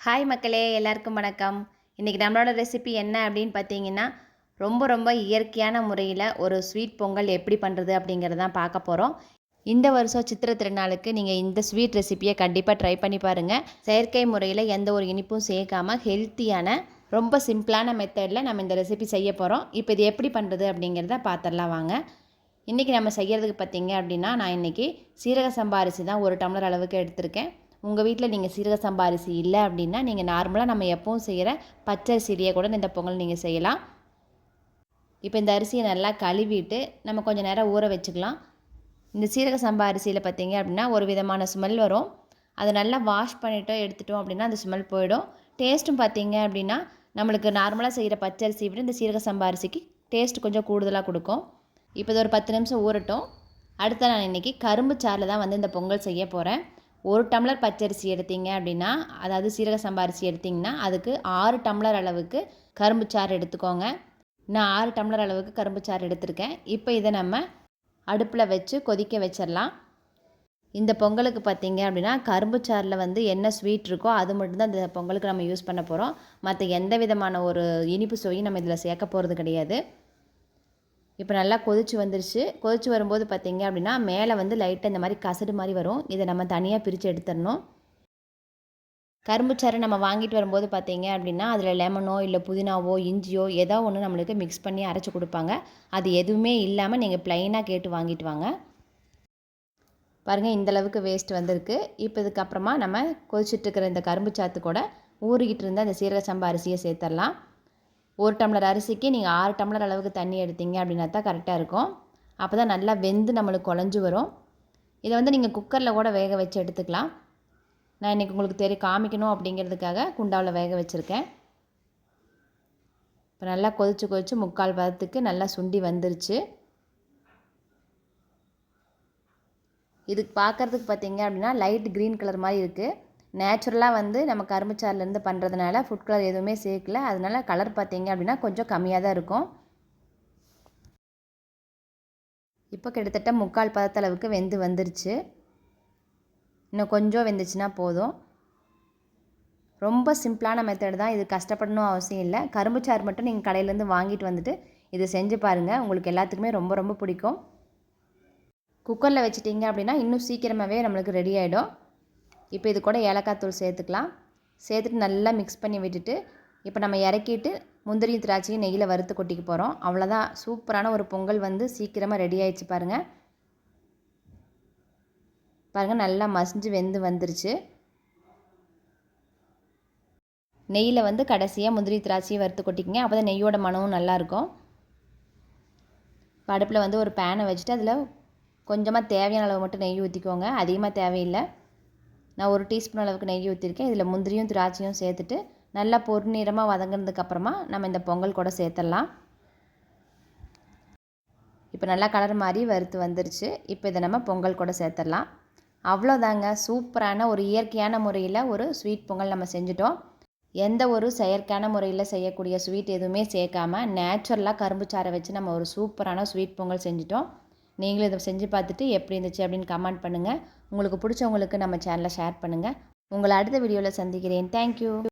Hi மக்களே எல்லாருக்கும் வணக்கம். இன்றைக்கி நம்மளோட ரெசிபி என்ன அப்படின்னு பார்த்தீங்கன்னா ரொம்ப ரொம்ப இயற்கையான முறையில் ஒரு ஸ்வீட் பொங்கல் எப்படி பண்ணுறது அப்படிங்கிறத தான் பார்க்க போகிறோம் இந்த வருஷம் சித்திரை திருநாளுக்கு நீங்கள் இந்த ஸ்வீட் ரெசிப்பியை கண்டிப்பாக ட்ரை பண்ணி பாருங்கள் செயற்கை முறையில் எந்த ஒரு இனிப்பும் சேர்க்காமல் ஹெல்த்தியான ரொம்ப சிம்பிளான மெத்தடில் நம்ம இந்த ரெசிபி செய்ய போகிறோம் இப்போ இது எப்படி பண்ணுறது அப்படிங்கிறத பார்த்துடலாம் வாங்க. இன்றைக்கி நம்ம செய்கிறதுக்கு பார்த்தீங்க அப்படின்னா நான் இன்றைக்கி சீரக சம்பா அரிசி தான் ஒரு டம்ளர் அளவுக்கு எடுத்திருக்கேன். உங்கள் வீட்டில் நீங்கள் சீரக சம்பா அரிசி இல்லை அப்படின்னா நீங்கள் நார்மலாக நம்ம எப்பவும் செய்கிற பச்சரிசிலேயே கூட இந்த பொங்கல் நீங்கள் செய்யலாம். இப்போ இந்த அரிசியை நல்லா கழுவிட்டு நம்ம கொஞ்சம் நேரம் ஊற வச்சுக்கலாம். இந்த சீரக சம்பா அரிசியில் பார்த்தீங்க அப்படின்னா ஒரு விதமான ஸ்மெல் வரும். அதை நல்லா வாஷ் பண்ணிவிட்டோம் எடுத்துட்டோம் அப்படின்னா அந்த ஸ்மெல் போயிடும். டேஸ்ட்டும் பார்த்தீங்க அப்படின்னா நம்மளுக்கு நார்மலாக செய்கிற பச்சரிசி விட இந்த சீரக சம்பா அரிசிக்கு டேஸ்ட் கொஞ்சம் கூடுதலாக கொடுக்கும். இப்போ இது ஒரு பத்து நிமிஷம் ஊறட்டும். அடுத்த நான் இன்றைக்கி கரும்பு சாறில் தான் வந்து இந்த பொங்கல் செய்ய போகிறேன் ஒரு டம்ளர் பச்சரிசி எடுத்தீங்க அப்படின்னா அதாவது சீரக சம்பா அரிசி எடுத்திங்கன்னா அதுக்கு ஆறு டம்ளர் அளவுக்கு கரும்பு சாறு எடுத்துக்கோங்க. நான் ஆறு டம்ளர் அளவுக்கு கரும்பு சாறு எடுத்திருக்கேன். இப்போ இதை நம்ம அடுப்பில் வச்சு கொதிக்க வச்சிடலாம். இந்த பொங்கலுக்கு பார்த்தீங்க அப்படின்னா கரும்பு சாறில் வந்து என்ன ஸ்வீட் இருக்கோ அது மட்டும்தான் இந்த பொங்கலுக்கு நம்ம யூஸ் பண்ண போகிறோம் மற்ற எந்த விதமான ஒரு இனிப்பு சுவையும் நம்ம இதில் சேர்க்க போகிறது கிடையாது. இப்போ நல்லா கொதிச்சு வந்துருச்சு. கொதிச்சு வரும்போது பார்த்திங்க அப்படின்னா மேலே வந்து லைட்டாக இந்த மாதிரி கசடு மாதிரி வரும். இதை நம்ம தனியாக பிரித்து எடுத்துடணும். கரும்புச்சாறு நம்ம வாங்கிட்டு வரும்போது பார்த்தீங்க அப்படின்னா அதில் லெமனோ இல்லை புதினாவோ இஞ்சியோ ஏதோ ஒன்று நம்மளுக்கு மிக்ஸ் பண்ணி அரைச்சி கொடுப்பாங்க. அது எதுவுமே இல்லாமல் நீங்கள் ப்ளைனாக கேட்டு வாங்கிட்டு வாங்க. பாருங்கள் இந்தளவுக்கு வேஸ்ட் வந்திருக்கு. இப்போ இதுக்கப்புறமா நம்ம கொதிச்சுட்ருக்கிற இந்த கரும்பு சாத்து கூட ஊறிக்கிட்டு இருந்த அந்த சீரக சம்பா அரிசியை சேர்த்துடலாம் ஒரு டம்ளர் அரிசிக்கு நீங்கள் ஆறு டம்ளர் அளவுக்கு தண்ணி எடுத்தீங்க அப்படின்னா தான் கரெக்டாக இருக்கும். அப்போ தான் நல்லா வெந்து நம்மளுக்கு குழஞ்சி வரும். இதை வந்து நீங்கள் குக்கரில் கூட வேக வச்சு எடுத்துக்கலாம். நான் இன்றைக்கி உங்களுக்கு தெரியும் காமிக்கணும் அப்படிங்கிறதுக்காக குண்டாவில் வேக வச்சுருக்கேன். இப்போ நல்லா கொதிச்சு கொதிச்சு முக்கால் பதத்துக்கு நல்லா சுண்டி வந்துருச்சு. இதுக்கு பார்க்குறதுக்கு பார்த்தீங்க அப்படின்னா லைட் க்ரீன் கலர் மாதிரி இருக்குது நேச்சுரலாக வந்து நம்ம கரும்புச்சாறுலேருந்து பண்ணுறதுனால ஃபுட் கலர் எதுவுமே சேர்க்கல. அதனால் கலர் பார்த்தீங்க அப்படின்னா கொஞ்சம் கம்மியாக தான் இருக்கும். இப்போ கிட்டத்தட்ட முக்கால் பதத்தளவுக்கு வெந்து வந்துருச்சு. இன்னும் கொஞ்சம் வெந்துச்சுன்னா போதும். ரொம்ப சிம்பிளான மெத்தடு தான். இது கஷ்டப்படணும் அவசியம் இல்லை. கரும்புச்சாறு மட்டும் நீங்கள் கடையிலேருந்து வாங்கிட்டு வந்துட்டு இதை செஞ்சு பாருங்கள் உங்களுக்கு எல்லாத்துக்குமே ரொம்ப ரொம்ப பிடிக்கும். குக்கரில் வச்சுட்டிங்க அப்படின்னா இன்னும் சீக்கிரமாகவே நம்மளுக்கு ரெடி ஆகிடும் இப்போ இது கூட ஏலக்காய் தூள் சேர்த்துக்கலாம். சேர்த்துட்டு நல்லா மிக்ஸ் பண்ணி விட்டுட்டு இப்போ நம்ம இறக்கிட்டு முந்திரியும் திராட்சையும் நெய்யில் வறுத்து கொட்டிக்க போகிறோம் அவ்வளோதான் சூப்பரான ஒரு பொங்கல் வந்து சீக்கிரமாக ரெடி ஆயிடுச்சு பாருங்கள் பாருங்கள் நல்லா மசிஞ்சு வெந்து வந்துருச்சு. நெய்யில் வந்து கடைசியாக முந்திரி திராட்சையை வறுத்து கொட்டிக்கங்க. அப்போ தான் நெய்யோட மனமும் நல்லாயிருக்கும் இப்போ அடுப்பில் வந்து ஒரு பேனை வச்சுட்டு அதில் கொஞ்சமாக தேவையான அளவு மட்டும் நெய் ஊற்றிக்கோங்க அதிகமாக தேவையில்லை. நான் ஒரு டீஸ்பூன் அளவுக்கு நெய் ஊற்றிருக்கேன் இதில் முந்திரியும் திராட்சையும் சேர்த்துட்டு நல்லா பொருநீரமாக வதங்கினதுக்கப்புறமா நம்ம இந்த பொங்கல் கூட சேர்த்துடலாம். இப்போ நல்லா கலர் மாதிரி வறுத்து வந்துருச்சு. இப்போ இதை நம்ம பொங்கல் கூட சேர்த்துடலாம். அவ்வளோதாங்க சூப்பரான ஒரு இயற்கையான முறையில் ஒரு ஸ்வீட் பொங்கல் நம்ம செஞ்சுட்டோம். எந்த ஒரு செயற்கையான முறையில் செய்யக்கூடிய ஸ்வீட் எதுவுமே சேர்க்காம நேச்சுரலாக கரும்பு சாறை வச்சு நம்ம ஒரு சூப்பரான ஸ்வீட் பொங்கல் செஞ்சுட்டோம். நீங்களும் இதை செஞ்சு பார்த்துட்டு எப்படி இருந்துச்சு அப்படின்னு கமெண்ட் பண்ணுங்கள் உங்களுக்கு பிடிச்சவங்களுக்கு நம்ம சேனலை ஷேர் பண்ணுங்கள் உங்களை அடுத்த வீடியோவில் சந்திக்கிறேன். தேங்க்யூ